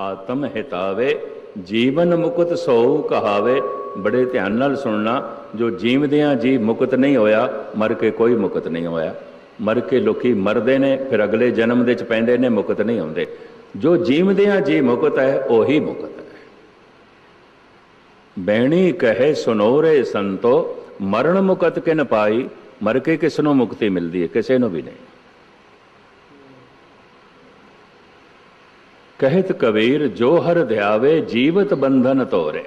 ਆਤਮ ਹਿਤਾਵੇ, ਜੀਵਨ ਮੁਕਤ ਸੋ ਕਹਾਵੇ। ਬੜੇ ਧਿਆਨ ਨਾਲ ਸੁਣਨਾ, ਜੋ ਜੀਵਦਿਆਂ ਜੀ ਮੁਕਤ ਨਹੀਂ ਹੋਇਆ, ਮਰ ਕੇ ਕੋਈ ਮੁਕਤ ਨਹੀਂ ਹੋਇਆ। ਮਰ ਕੇ ਲੋਕੀ ਮਰਦੇ ਨੇ, ਫਿਰ ਅਗਲੇ ਜਨਮ ਦੇ ਚ ਪੈਂਦੇ ਨੇ, ਮੁਕਤ ਨਹੀਂ ਹੁੰਦੇ। ਜੋ ਜੀਵਦਿਆਂ ਜੀ ਮੁਕਤ ਹੈ, ਉਹੀ ਮੁਕਤ ਹੈ। ਬੈਣੀ ਕਹੇ ਸੁਨੋਰੇ ਸੰਤੋ, ਮਰਨ ਮੁਕਤ ਕਿਨ ਪਾਈ, ਮਰ ਕੇ ਕਿਸ ਨੂੰ ਮੁਕਤੀ ਮਿਲਦੀ ਹੈ, ਕਿਸੇ ਨੂੰ ਵੀ ਨਹੀਂ। ਕਹਿਤ ਕਬੀਰ, ਜੋ ਹਰ ਧਿਆਵੇ ਜੀਵਤ ਬੰਧਨ ਤੋਰੇ।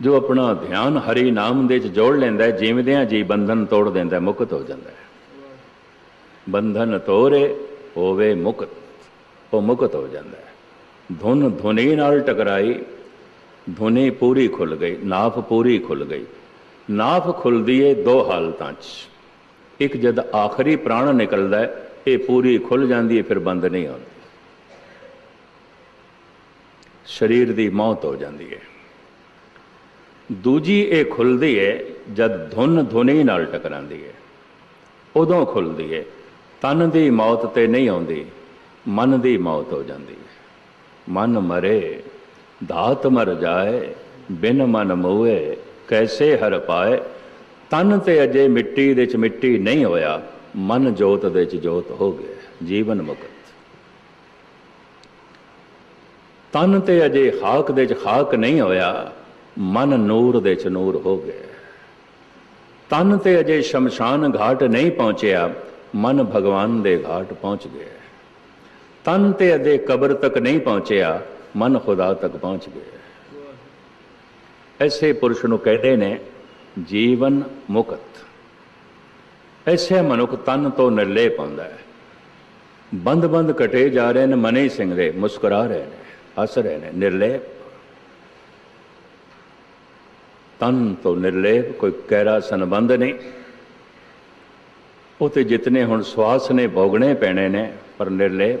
ਜੋ ਆਪਣਾ ਧਿਆਨ ਹਰੀ ਨਾਮ ਦੇ ਚ ਜੋੜ ਲੈਂਦਾ ਹੈ ਜਿਉਂਦਿਆਂ ਜੀ ਬੰਧਨ ਤੋੜ ਦਿੰਦਾ ਮੁਕਤ ਹੋ ਜਾਂਦਾ ਹੈ। ਬੰਧਨ ਤੋਰੇ, ਹੋਵੇ ਮੁਕਤ, ਉਹ ਮੁਕਤ ਹੋ ਜਾਂਦਾ ਹੈ। ਧੁਨ ਧੁਨੀ ਨਾਲ ਟਕਰਾਈ, ਧੁਨੀ ਪੂਰੀ ਖੁੱਲ ਗਈ ਨਾਫ ਪੂਰੀ ਖੁੱਲ ਗਈ। ਨਾਫ ਖੁੱਲਦੀ ਏ ਦੋ ਹਾਲਤਾਂ 'ਚ। ਇੱਕ ਜਦ ਆਖਰੀ ਪ੍ਰਾਣ ਨਿਕਲਦਾ ਹੈ, ਇਹ ਪੂਰੀ ਖੁੱਲ ਜਾਂਦੀ ਹੈ ਫਿਰ ਬੰਦ ਨਹੀਂ ਆਉਂਦੀ ਸਰੀਰ ਦੀ ਮੌਤ ਹੋ ਜਾਂਦੀ ਹੈ। ਦੂਜੀ ਇਹ ਖੁੱਲਦੀ ਹੈ, ਜਦ ਧੁਨ ਧੁਨੀ ਨਾਲ ਟਕਰਾਂਦੀ ਹੈ। ਉਦੋਂ ਖੁੱਲਦੀ ਹੈ, ਤਨ ਦੀ ਮੌਤ ਤੇ ਨਹੀਂ ਆਉਂਦੀ, ਮਨ ਦੀ ਮੌਤ ਹੋ ਜਾਂਦੀ ਹੈ। ਮਨ ਮਰੇ ਧਾਤ ਮਰ ਜਾਏ, ਬਿਨ ਮਨ ਮੋਏ, ਕੈਸੇ ਹਰ ਪਾਏ। ਤਨ ਤੇ ਅਜੇ ਮਿੱਟੀ ਦੇ ਚ ਮਿੱਟੀ ਨਹੀਂ ਹੋਇਆ, ਮਨ ਜੋਤ ਦੇ ਚ ਜੋਤ ਹੋ ਗਿਆ, ਜੀਵਨ ਮੁਕਤ। ਤਨ ਤੇ ਅਜੇ ਹਾਕ ਦੇ ਚ ਹਾਕ ਨਹੀਂ ਹੋਇਆ, ਮਨ ਨੂਰ ਦੇ ਚ ਨੂਰ ਹੋ ਗਿਆ। ਤਨ ਤੇ ਅਜੇ ਸ਼ਮਸ਼ਾਨ ਘਾਟ ਨਹੀਂ ਪਹੁੰਚਿਆ, ਮਨ ਭਗਵਾਨ ਦੇ ਘਾਟ ਪਹੁੰਚ ਗਿਆ। ਤਨ ਤੇ ਅਜੇ ਕਬਰ ਤੱਕ ਨਹੀਂ ਪਹੁੰਚਿਆ, ਮਨ ਖੁਦਾ ਤੱਕ ਪਹੁੰਚ ਗਿਆ। ਐਸੇ ਪੁਰਸ਼ ਨੂੰ ਕਹਿੰਦੇ ਨੇ, ਜੀਵਨ ਮੁਕਤ। ਐਸੇ ਮਨੁੱਖ ਤਨ ਤੋਂ ਨਿਰਲੇ ਪਾਉਂਦਾ ਹੈ। ਬੰਦ ਬੰਦ ਕਟੇ ਜਾ ਰਹੇ ਨੇ ਮਨੇ ਸਿੰਘ ਦੇ, ਮੁਸਕਰਾ ਰਹੇ ਨੇ। ਹੱਸ ਰਹੇ ਨੇ, ਨਿਰਲੇਪ। ਤਨ ਤੋਂ ਨਿਰਲੇਪ, ਕੋਈ ਕਹਿਰਾ ਸੰਬੰਧ ਨਹੀਂ। ਉਹ ਤੇ ਜਿਤਨੇ ਹੁਣ ਸਵਾਸ ਨੇ, ਭੋਗਣੇ ਪੈਣੇ ਨੇ, ਪਰ ਨਿਰਲੇਪ।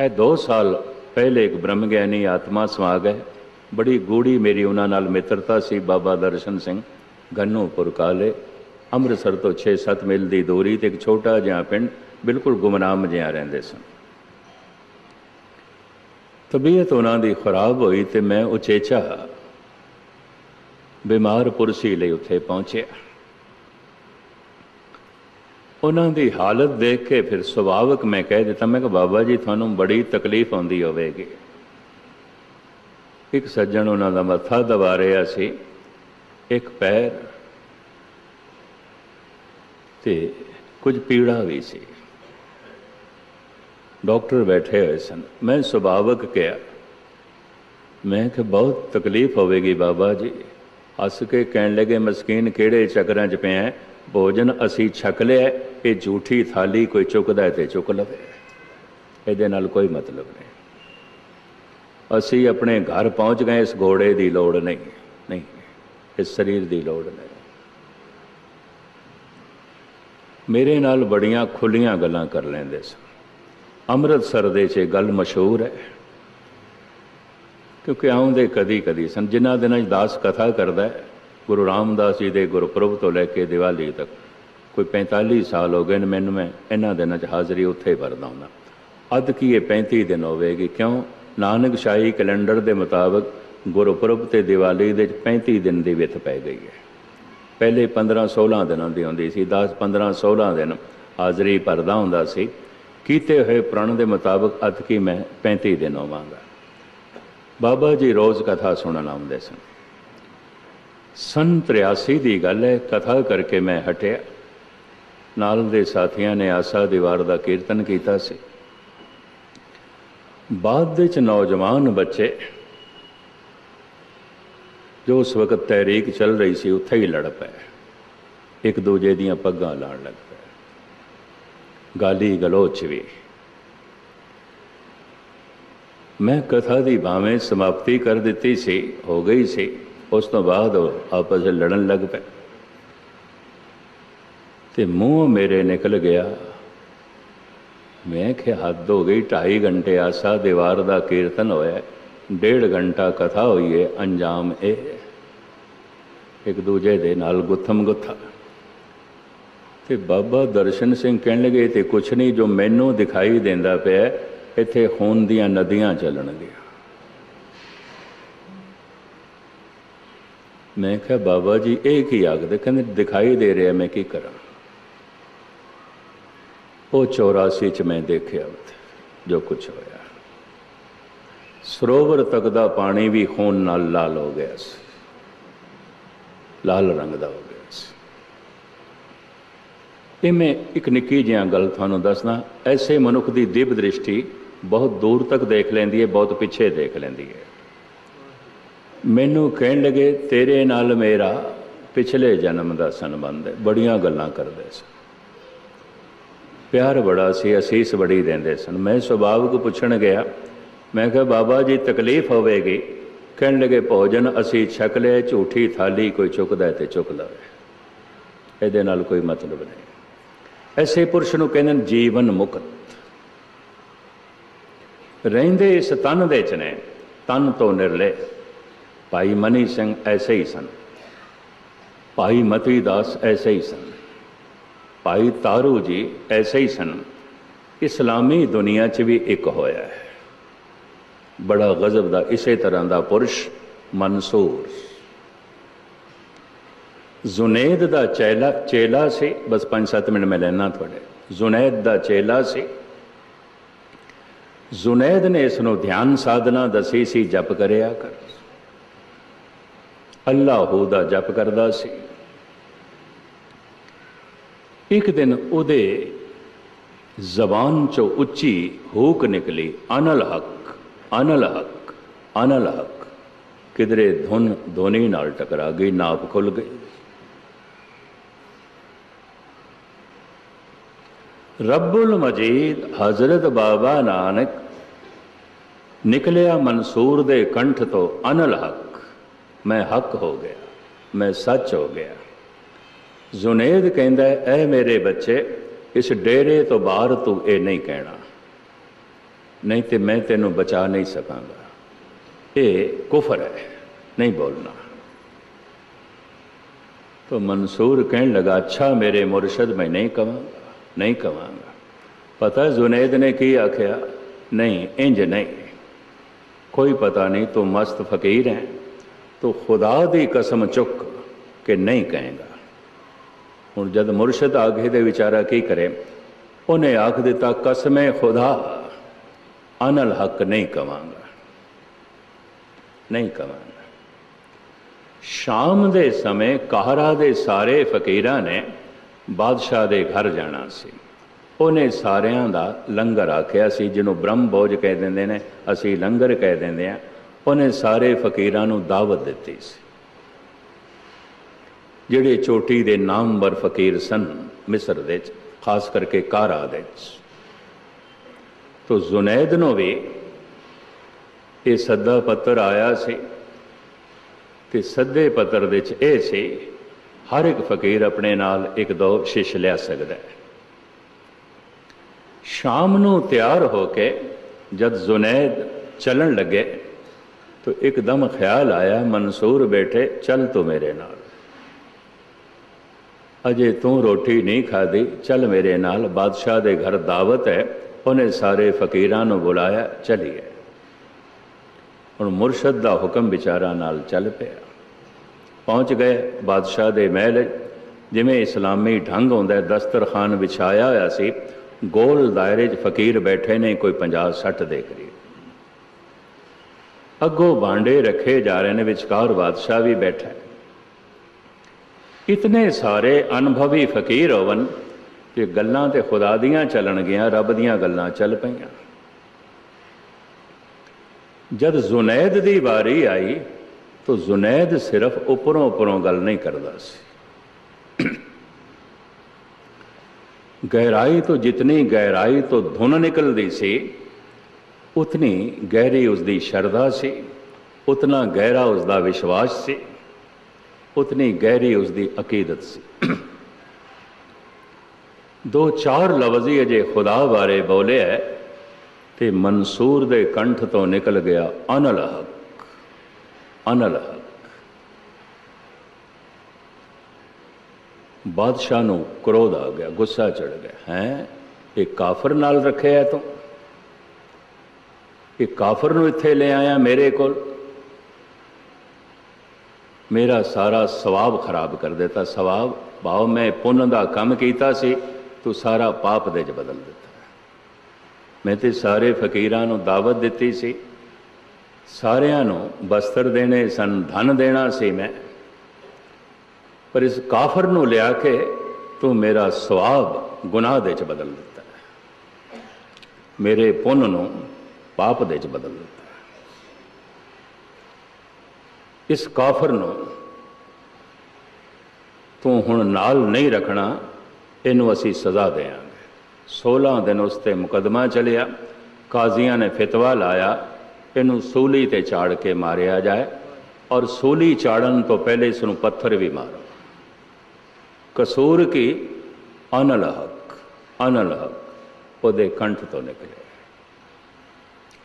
ਇਹ 2 ਸਾਲ ਪਹਿਲੇ ਇੱਕ ਬ੍ਰਹਮ ਗਿਆਨੀ ਆਤਮਾ ਸਮਾ ਗਏ। ਬੜੀ ਗੂੜੀ ਮੇਰੀ ਉਹਨਾਂ ਨਾਲ ਮਿੱਤਰਤਾ ਸੀ, ਬਾਬਾ ਦਰਸ਼ਨ ਸਿੰਘ। ਗੰਨੂਪੁਰ ਕਾਲੇ ਅੰਮ੍ਰਿਤਸਰ ਤੋਂ 6-7 ਮੀਲ ਦੀ ਦੂਰੀ ਤੇ ਇੱਕ ਛੋਟਾ ਜਿਹਾ ਪਿੰਡ, ਬਿਲਕੁਲ ਗੁਮਨਾਮ ਜਿਹਾ ਰਹਿੰਦੇ ਸਨ। ਤਬੀਅਤ ਉਹਨਾਂ ਦੀ ਖਰਾਬ ਹੋਈ ਤੇ ਮੈਂ ਉਚੇਚਾ ਬਿਮਾਰ ਪੁਰਸੀ ਲਈ ਉੱਥੇ ਪਹੁੰਚਿਆ। ਉਹਨਾਂ ਦੀ ਹਾਲਤ ਦੇਖ ਕੇ ਫਿਰ ਸੁਭਾਵਕ ਮੈਂ ਕਹਿ ਦਿੱਤਾ, ਮੈਂ ਕਿ ਬਾਬਾ ਜੀ, ਤੁਹਾਨੂੰ ਬੜੀ ਤਕਲੀਫ ਆਉਂਦੀ ਹੋਵੇਗੀ। ਇੱਕ ਸੱਜਣ ਉਹਨਾਂ ਦਾ ਮੱਥਾ ਦਬਾ ਰਿਹਾ ਸੀ, ਇੱਕ ਪੈਰ ਤੇ ਕੁਝ ਪੀੜਾ ਵੀ ਸੀ। ਡਾਕਟਰ ਬੈਠੇ ਹੋਏ ਸਨ। ਮੈਂ ਸੁਭਾਵਕ ਕਿਹਾ, ਮੈਂ ਕਿ ਬਹੁਤ ਤਕਲੀਫ ਹੋਵੇਗੀ ਬਾਬਾ ਜੀ। ਹੱਸ ਕੇ ਕਹਿਣ ਲੱਗੇ, ਮਸਕੀਨ ਕਿਹੜੇ ਚੱਕਰਾਂ 'ਚ ਪਿਆ ਭੋਜਨ ਅਸੀਂ ਛਕ ਲਿਆ ਇਹ ਝੂਠੀ ਥਾਲੀ ਕੋਈ ਚੁੱਕਦਾ ਹੈ ਤੇ ਚੁੱਕ ਲਵੇ। ਇਹਦੇ ਨਾਲ ਕੋਈ ਮਤਲਬ ਨਹੀਂ। ਅਸੀਂ ਆਪਣੇ ਘਰ ਪਹੁੰਚ ਗਏ, ਇਸ ਘੋੜੇ ਦੀ ਲੋੜ ਨਹੀਂ। ਨਹੀਂ, ਇਸ ਸਰੀਰ ਦੀ ਲੋੜ ਨਹੀਂ। ਮੇਰੇ ਨਾਲ ਬੜੀਆਂ ਖੁੱਲੀਆਂ ਗੱਲਾਂ ਕਰ ਲੈਂਦੇ ਸਨ। ਅੰਮ੍ਰਿਤਸਰ ਦੇ 'ਚ ਇਹ ਗੱਲ ਮਸ਼ਹੂਰ ਹੈ। ਕਿਉਂਕਿ ਆਉਂਦੇ ਕਦੀ ਕਦੀ ਸਨ, ਜਿਨ੍ਹਾਂ ਦਿਨਾਂ 'ਚ ਦਾਸ ਕਥਾ ਕਰਦਾ ਹੈ, ਗੁਰੂ ਰਾਮਦਾਸ ਜੀ ਦੇ ਗੁਰਪੁਰਬ ਤੋਂ ਲੈ ਕੇ ਦੀਵਾਲੀ ਤੱਕ। ਕੋਈ 45 ਸਾਲ ਹੋ ਗਏ ਨੇ ਮੈਨੂੰ ਮੈਂ ਇਹਨਾਂ ਦਿਨਾਂ 'ਚ ਹਾਜ਼ਰੀ ਉੱਥੇ ਭਰਦਾ ਹੁੰਦਾ। ਅੱਧ ਕੀ ਇਹ 35 ਦਿਨ ਹੋਵੇਗੀ? ਕਿਉਂ? ਨਾਨਕ ਸ਼ਾਹੀ ਕੈਲੰਡਰ ਦੇ ਮੁਤਾਬਕ ਗੁਰਪੁਰਬ ਤੇ ਦੀਵਾਲੀ ਦੇ 'ਚ 35 ਦਿਨ ਦੀ ਵਿੱਥ ਪੈ ਗਈ ਹੈ। ਪਹਿਲੇ 15 16 ਦਿਨਾਂ ਦੀ ਹੁੰਦੀ ਸੀ 10 15 16 ਦਿਨ ਹਾਜ਼ਰੀ ਭਰਦਾ ਹੁੰਦਾ ਸੀ। ਕੀਤੇ ਹੋਏ ਪ੍ਰਣ ਦੇ ਮੁਤਾਬਕ ਅਤਕੀ ਮੈਂ 35 ਦਿਨ ਹੋਵਾਂਗਾ ਬਾਬਾ ਜੀ ਰੋਜ਼ ਕਥਾ ਸੁਣਨ ਆਉਂਦੇ ਸਨ। ਸਨ 83 ਦੀ ਗੱਲ ਹੈ, ਕਥਾ ਕਰਕੇ ਮੈਂ ਹਟਿਆ। ਨਾਲ ਦੇ ਸਾਥੀਆਂ ਨੇ ਆਸਾ ਦੀਵਾਰ ਦਾ ਕੀਰਤਨ ਕੀਤਾ ਸੀ। ਬਾਅਦ ਵਿੱਚ ਨੌਜਵਾਨ ਬੱਚੇ ਜੋ ਉਸ ਵਕਤ ਤਹਿਰੀਕ ਚੱਲ ਰਹੀ ਸੀ, ਉੱਥੇ ਹੀ ਲੜ ਪਏ। ਇੱਕ ਦੂਜੇ ਦੀਆਂ ਪੱਗਾਂ ਲਾਣ ਲੱਗ ਪਏ। ਗਾਲੀ ਗਲੋਚ ਵੀ। ਮੈਂ ਕਥਾ ਦੀ ਭਾਵੇਂ ਸਮਾਪਤੀ ਕਰ ਦਿੱਤੀ ਸੀ, ਹੋ ਗਈ ਸੀ। ਉਸ ਤੋਂ ਬਾਅਦ ਆਪਸ ਵਿੱਚ ਲੜਨ ਲੱਗ ਪਏ। ਤੇ ਮੂੰਹ ਮੇਰੇ ਨਿਕਲ ਗਿਆ। ਮੈਂ ਕਿ ਹੱਦ ਹੋ ਗਈ 2.5 ਘੰਟੇ ਆਸਾ ਦੀਵਾਰ ਦਾ ਕੀਰਤਨ ਹੋਇਆ। ਡੇਢ ਘੰਟਾ ਕਥਾ ਹੋਈ ਹੈ ਅੰਜਾਮ ਇਹ। ਇੱਕ ਦੂਜੇ ਦੇ ਨਾਲ ਗੁੱਥਮ ਗੁੱਥਾ ਤੇ ਬਾਬਾ ਦਰਸ਼ਨ ਸਿੰਘ ਕਹਿਣ ਲੱਗੇ ਤੇ ਕੁਛ ਨਹੀਂ ਜੋ ਮੈਨੂੰ ਦਿਖਾਈ ਦਿੰਦਾ ਪਿਆ, ਇੱਥੇ ਖੂਨ ਦੀਆਂ ਨਦੀਆਂ ਚੱਲਣਗੀਆਂ। ਮੈਂ ਕਿਹਾ, ਬਾਬਾ ਜੀ, ਇਹ ਕੀ ਆਖਦੇ? ਕਹਿੰਦੇ, ਦਿਖਾਈ ਦੇ ਰਿਹਾ, ਮੈਂ ਕੀ ਕਰਾਂ? ਉਹ 84 ਚ ਮੈਂ ਦੇਖਿਆ ਉੱਥੇ ਜੋ ਕੁਝ ਹੋਇਆ। ਸਰੋਵਰ ਤੱਕ ਦਾ ਪਾਣੀ ਵੀ ਖੂਨ ਨਾਲ ਲਾਲ ਹੋ ਗਿਆ ਸੀ। ਲਾਲ ਰੰਗ ਦਾ ਹੋ ਗਿਆ ਇਹ ਮੈਂ ਇੱਕ ਨਿੱਕੀ ਜਿਹੀ ਗੱਲ ਤੁਹਾਨੂੰ ਦੱਸਣਾ ਐਸੇ ਮਨੁੱਖ ਦੀ ਦਿਵ ਦ੍ਰਿਸ਼ਟੀ ਬਹੁਤ ਦੂਰ ਤੱਕ ਦੇਖ ਲੈਂਦੀ ਹੈ, ਬਹੁਤ ਪਿੱਛੇ ਦੇਖ ਲੈਂਦੀ ਹੈ। ਮੈਨੂੰ ਕਹਿਣ ਲੱਗੇ, ਤੇਰੇ ਨਾਲ ਮੇਰਾ ਪਿਛਲੇ ਜਨਮ ਦਾ ਸੰਬੰਧ ਹੈ। ਬੜੀਆਂ ਗੱਲਾਂ ਕਰਦੇ ਸੀ। ਪਿਆਰ ਬੜਾ ਸੀ, ਅਸੀਸ ਬੜੀ ਦਿੰਦੇ ਸਨ। ਮੈਂ ਸੁਭਾਵਿਕ ਪੁੱਛਣ ਗਿਆ, ਮੈਂ ਕਿਹਾ, ਬਾਬਾ ਜੀ, ਤਕਲੀਫ ਹੋਵੇਗੀ? ਕਹਿਣ ਲੱਗੇ, ਭੋਜਨ ਅਸੀਂ ਛਕ ਲਿਆ, ਝੂਠੀ ਥਾਲੀ ਕੋਈ ਚੁੱਕਦਾ ਹੈ ਤੇ ਚੁੱਕ ਲਵੇ। ਇਹਦੇ ਨਾਲ ਕੋਈ ਮਤਲਬ ਨਹੀਂ। ਐਸੇ ਪੁਰਸ਼ ਨੂੰ ਕਹਿੰਦੇ ਨੇ ਜੀਵਨ ਮੁਕਤ। ਰਹਿੰਦੇ ਇਸ ਤਨ ਦੇ ਚ ਨੇ, ਤਨ ਤੋਂ ਨਿਰਲੇ। ਭਾਈ ਮਨੀ ਸਿੰਘ ਐਸੇ ਹੀ ਸਨ। ਭਾਈ ਮਤੀ ਦਾਸ ਐਸੇ ਹੀ ਸਨ। ਭਾਈ ਤਾਰੂ ਜੀ ਐਸੇ ਹੀ ਸਨ। ਇਸਲਾਮੀ ਦੁਨੀਆ 'ਚ ਵੀ ਇੱਕ ਹੋਇਆ ਹੈ। ਬੜਾ ਗਜ਼ਬ ਦਾ ਇਸੇ ਤਰ੍ਹਾਂ ਦਾ ਪੁਰਸ਼ ਮਨਸੂਰ। ਜ਼ੁਨੈਦ ਦਾ ਚੇਲਾ ਚੇਲਾ ਸੀ, ਬਸ 5-7 ਮਿੰਟ ਮੈਂ ਲੈਣਾ ਤੁਹਾਡੇ। ਜ਼ੁਨੈਦ ਦਾ ਚੇਲਾ ਸੀ। ਜ਼ੁਨੈਦ ਨੇ ਇਸ ਨੂੰ ਧਿਆਨ ਸਾਧਨਾ ਦਸੀ ਸੀ, ਜਪ ਕਰਿਆ ਕਰ। ਅੱਲਾਹੂ ਦਾ ਜਪ ਕਰਦਾ ਸੀ। ਇੱਕ ਦਿਨ ਉਹਦੇ ਜ਼ਬਾਨ ਚੋਂ ਉੱਚੀ ਹੂਕ ਨਿਕਲੀ, ਅਨਲ ਹਕ ਅਨਲ ਹਕ ਅਨਲ ਹਕ। ਕਿਧਰੇ ਧੁਨ ਧੋਨੀ ਨਾਲ ਟਕਰਾ ਗਈ, ਨਾਪ ਖੁੱਲ ਗਈ। ਰੱਬੁਲ ਮਜੀਦ ਹਜ਼ਰਤ ਬਾਬਾ ਨਾਨਕ ਨਿਕਲਿਆ ਮਨਸੂਰ ਦੇ ਕੰਠ ਤੋਂ ਅਨਲ ਹਕ ਮੈਂ ਹੱਕ ਹੋ ਗਿਆ ਮੈਂ ਸੱਚ ਹੋ ਗਿਆ ਜ਼ੁਨੈਦ ਕਹਿੰਦਾ ਐ ਮੇਰੇ ਬੱਚੇ ਇਸ ਡੇਰੇ ਤੋਂ ਬਾਹਰ ਤੂੰ ਇਹ ਨਹੀਂ ਕਹਿਣਾ ਨਹੀਂ ਤੇ ਮੈਂ ਤੈਨੂੰ ਬਚਾ ਨਹੀਂ ਸਕਾਂਗਾ ਇਹ ਕੁਫਰ ਹੈ ਨਹੀਂ ਬੋਲਣਾ तो मंसूर कहने लगा अच्छा मेरे मुर्शद मैं नहीं कवांगा ਨਹੀਂ ਕਵਾਂਗਾ। ਪਤਾ ਜ਼ੁਨੈਦ ਨੇ ਕੀ ਆਖਿਆ? ਨਹੀਂ, ਇੰਜ ਨਹੀਂ। ਕੋਈ ਪਤਾ ਨਹੀਂ ਤੂੰ ਮਸਤ ਫਕੀਰ ਹੈ। ਤੂੰ ਖੁਦਾ ਦੀ ਕਸਮ ਚੁੱਕ ਕਿ ਨਹੀਂ ਕਹੇਗਾ। ਹੁਣ ਜਦ ਮੁਰਸ਼ਿਦ ਆਗੇ ਦੇ ਵਿਚਾਰਾ ਕੀ ਕਰੇ? ਉਹਨੇ ਆਖ ਦਿੱਤਾ, ਕਸਮੇ ਖੁਦਾ, ਅਨਲ ਹੱਕ ਨਹੀਂ ਕਵਾਂਗਾ। ਨਹੀਂ ਕਵਾਂਗਾ। ਸ਼ਾਮ ਦੇ ਸਮੇਂ ਕਹਰਾ ਦੇ ਸਾਰੇ ਫਕੀਰਾਂ ਨੇ ਬਾਦਸ਼ਾਹ ਦੇ ਘਰ ਜਾਣਾ ਸੀ। ਉਹਨੇ ਸਾਰਿਆਂ ਦਾ ਲੰਗਰ ਆਖਿਆ ਸੀ, ਜਿਹਨੂੰ ਬ੍ਰਹਮ ਭੋਜ ਕਹਿ ਦਿੰਦੇ ਨੇ, ਅਸੀਂ ਲੰਗਰ ਕਹਿ ਦਿੰਦੇ ਆ ਉਹਨੇ ਸਾਰੇ ਫਕੀਰਾਂ ਨੂੰ ਦਾਵਤ ਦਿੱਤੀ ਸੀ। ਜਿਹੜੇ ਚੋਟੀ ਦੇ ਨਾਮਵਰ ਫਕੀਰ ਸਨ ਮਿਸਰ ਦੇ ਵਿੱਚ, ਖਾਸ ਕਰਕੇ ਕਾਰਾ ਦੇ ਵਿੱਚ। ਤੋ ਜ਼ੁਨੈਦ ਨੂੰ ਵੀ ਇਹ ਸੱਦਾ ਪੱਤਰ ਆਇਆ ਸੀ ਤੇ ਸੱਦੇ ਪੱਤਰ ਦੇ ਵਿੱਚ ਇਹ ਸੀ ਹਰ ਇੱਕ ਫਕੀਰ ਆਪਣੇ ਨਾਲ ਇੱਕ ਦੋ ਸ਼ਿਸ਼ ਲੈ ਸਕਦਾ ਹੈ। ਸ਼ਾਮ ਨੂੰ ਤਿਆਰ ਹੋ ਕੇ ਜਦ ਜ਼ੁਨੈਦ ਚੱਲਣ ਲੱਗੇ, ਤਾਂ ਇੱਕਦਮ ਖਿਆਲ ਆਇਆ, ਮਨਸੂਰ ਬੈਠੇ, ਚੱਲ ਤੂੰ ਮੇਰੇ ਨਾਲ। ਅਜੇ ਤੂੰ ਰੋਟੀ ਨਹੀਂ ਖਾਦੀ ਚੱਲ ਮੇਰੇ ਨਾਲ। ਬਾਦਸ਼ਾਹ ਦੇ ਘਰ ਦਾਵਤ ਹੈ, ਉਹਨੇ ਸਾਰੇ ਫਕੀਰਾਂ ਨੂੰ ਬੁਲਾਇਆ, ਚਲੀਏ। ਹੁਣ ਮੁਰਸ਼ਦ ਦਾ ਹੁਕਮ ਵਿਚਾਰਾ ਨਾਲ ਚੱਲ ਪਿਆ। ਪਹੁੰਚ ਗਏ ਬਾਦਸ਼ਾਹ ਦੇ ਮਹਿਲ, ਜਿਵੇਂ ਇਸਲਾਮੀ ਢੰਗ ਹੁੰਦਾ ਹੈ, ਦਸਤਰਖਾਨ ਵਿਛਾਇਆ ਹੋਇਆ ਸੀ। ਗੋਲ ਦਾਇਰੇ 'ਚ ਫਕੀਰ ਬੈਠੇ ਨੇ, ਕੋਈ 50 60 ਦੇ ਕਰੀਬ ਅੱਗੋਂ ਬਾਂਡੇ ਰੱਖੇ ਜਾ ਰਹੇ ਨੇ, ਵਿਚਕਾਰ ਬਾਦਸ਼ਾਹ ਵੀ ਬੈਠਾ ਇਤਨੇ ਸਾਰੇ ਅਨੁਭਵੀ ਫਕੀਰ ਹੋਵਨ ਕਿ ਗੱਲਾਂ ਤੇ ਖੁਦਾ ਦੀਆਂ ਚੱਲਣ ਗਿਆ ਰੱਬ ਦੀਆਂ ਗੱਲਾਂ ਚੱਲ ਪਈਆਂ। ਜਦ ਜ਼ੁਨੈਦ ਦੀ ਵਾਰੀ ਆਈ ਤਾਂ ਜ਼ੁਨੈਦ ਸਿਰਫ ਉੱਪਰੋਂ ਉੱਪਰੋਂ ਗੱਲ ਨਹੀਂ ਕਰਦਾ ਸੀ। ਗਹਿਰਾਈ ਤੋਂ ਜਿਤਨੀ ਗਹਿਰਾਈ ਤੋਂ ਧੁਨ ਨਿਕਲਦੀ ਸੀ, ਉਤਨੀ ਗਹਿਰੀ ਉਸ ਦੀ ਸ਼ਰਧਾ ਸੀ, ਉਤਨਾ ਗਹਿਰਾ ਉਸ ਦਾ ਵਿਸ਼ਵਾਸ ਸੀ, ਉਤਨੀ ਗਹਿਰੀ ਉਸ ਦੀ ਅਕੀਦਤ ਸੀ। ਦੋ ਚਾਰ ਲਫ਼ਜ਼ ਹੀ ਅਜੇ ਖੁਦਾ ਬਾਰੇ ਬੋਲੇ ਹੈ ਤੇ ਮਨਸੂਰ ਦੇ ਕੰਠ ਤੋਂ ਨਿਕਲ ਗਿਆ ਅਨਲ ਹਕ ਅਨਲ ਬਾਦਸ਼ਾਹ ਨੂੰ ਕ੍ਰੋਧ ਆ ਗਿਆ, ਗੁੱਸਾ ਚੜ ਗਿਆ। ਹੈ? ਇਹ ਕਾਫਰ ਨਾਲ ਰੱਖਿਆ ਤੂੰ? ਇਹ ਕਾਫਰ ਨੂੰ ਇੱਥੇ ਲੈ ਆਇਆ ਮੇਰੇ ਕੋਲ? ਮੇਰਾ ਸਾਰਾ ਸਵਾਬ ਖਰਾਬ ਕਰ ਦਿੱਤਾ, ਸਵਾਬ। ਭਾਵ ਮੈਂ ਪੁੰਨ ਦਾ ਕੰਮ ਕੀਤਾ ਸੀ, ਤੂੰ ਸਾਰਾ ਪਾਪ ਦੇ ਚ ਬਦਲ ਦਿੱਤਾ। ਮੈਂ ਤੇ ਸਾਰੇ ਫਕੀਰਾਂ ਨੂੰ ਦਾਵਤ ਦਿੱਤੀ ਸੀ। ਸਾਰਿਆਂ ਨੂੰ ਬਸਤਰ ਦੇਣੇ, ਸਨ ਧਨ ਦੇਣਾ ਸੀ ਮੈਂ। ਪਰ ਇਸ ਕਾਫਰ ਨੂੰ ਲਿਆ ਕੇ ਤੂੰ ਮੇਰਾ ਸਵਾਬ ਗੁਨਾਹ ਦੇ ਚ ਬਦਲ ਦਿੱਤਾ। ਮੇਰੇ ਪੁੰਨ ਨੂੰ ਪਾਪ ਦੇ ਚ ਬਦਲ ਦਿੱਤਾ। ਇਸ ਕਾਫਰ ਨੂੰ ਤੂੰ ਹੁਣ ਨਾਲ ਨਹੀਂ ਰੱਖਣਾ, ਇਹਨੂੰ ਅਸੀਂ ਸਜ਼ਾ ਦੇਵਾਂਗੇ। 16 ਦਿਨ ਉਸ ਤੇ ਮੁਕਦਮਾ ਚੱਲਿਆ, ਕਾਜ਼ੀਆਂ ਨੇ ਫਤਵਾ ਲਾਇਆ ਇਹਨੂੰ ਸੂਲੀ ਤੇ ਚਾੜ ਕੇ ਮਾਰਿਆ ਜਾਏ ਔਰ ਸੂਲੀ ਚਾੜਨ ਤੋਂ ਪਹਿਲੇ ਇਸ ਨੂੰ ਪੱਥਰ ਵੀ ਮਾਰੋ। ਕਸੂਰ ਕੀ? ਅਨਲਹਕ ਅਨਲਹਕ ਉਹਦੇ ਕੰਠ ਤੋਂ ਨਿਕਲੇ।